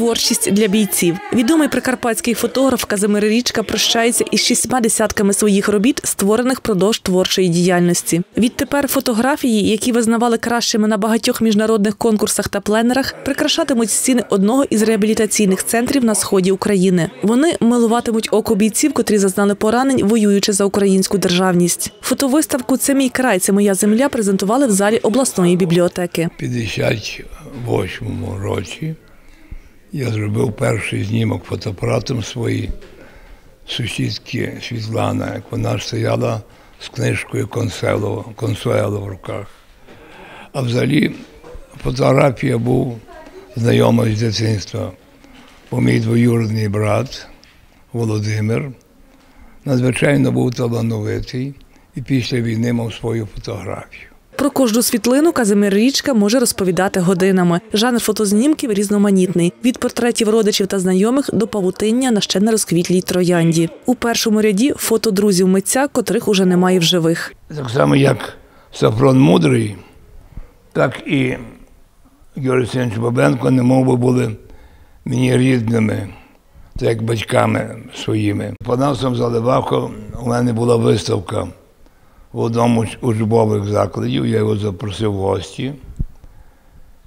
Творчість для бійців. Відомий прикарпатський фотограф Казимир Річка прощається із шістьма десятками своїх робіт, створених продовж творчої діяльності. Відтепер фотографії, які визнавали кращими на багатьох міжнародних конкурсах та пленерах, прикрашатимуть стіни одного із реабілітаційних центрів на сході України. Вони милуватимуть око бійців, котрі зазнали поранень, воюючи за українську державність. Фотовиставку Це мій край, це моя земля презентували в залі обласної бібліотеки. 58-му році я зробив перший знімок фотоапаратом своїй сусідки Світлана, як вона стояла з книжкою Консуело, Консуело в руках. А взагалі фотографія був знайомий з дитинства. Бо мій двоюродний брат Володимир надзвичайно був талановитий і після війни мав свою фотографію. Про кожну світлину Казимир Річка може розповідати годинами. Жанр фотознімків різноманітний від портретів родичів та знайомих до павутиння на ще не розквітлій троянді. У першому ряді фото друзів митця, котрих уже немає в живих. Так само, як Сафрон Мудрий, так і Георгій Сенович Бабенко не би були мені рідними, так як батьками своїми. По Панасом Заливако у мене була виставка в одному з учбових закладів, я його запросив в гості.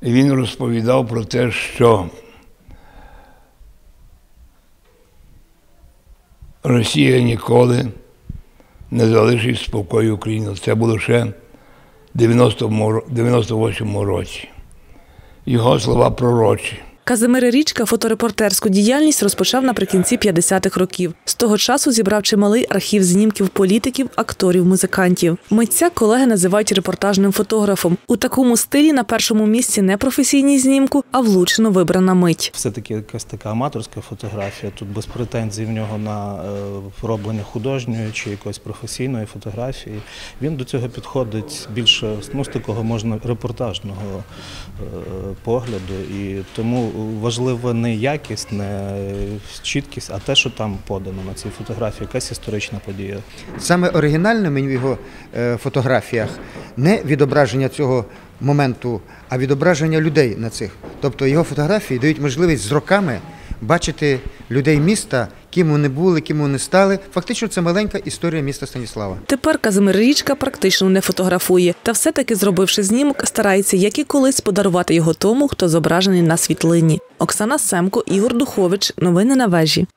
І він розповідав про те, що Росія ніколи не залишить спокою Україну. Це було ще в 98-му році. Його слова пророчі. Казимир Річка фоторепортерську діяльність розпочав наприкінці 50-х років. З того часу зібрав чималий архів знімків політиків, акторів, музикантів. Митця колеги називають репортажним фотографом. У такому стилі на першому місці не професійній знімку, а влучно вибрана мить. Все-таки якась така аматорська фотографія. Тут без претензій в нього на е, роблення художньої чи якоїсь професійної фотографії. Він до цього підходить більше ну, з такого можна репортажного е, погляду. І тому важлива не якість, не чіткість, а те, що там подано на цій фотографії, якась історична подія. Саме оригінальними в його е, фотографіях не відображення цього моменту, а відображення людей на цих. Тобто його фотографії дають можливість з роками бачити людей міста, ким вони були, ким вони стали. Фактично, це маленька історія міста Станіслава. Тепер Казимир Річка практично не фотографує, та все-таки, зробивши знімок, старається, як і колись, подарувати його тому, хто зображений на світлині. Оксана Семко, Ігор Духович. Новини на вежі.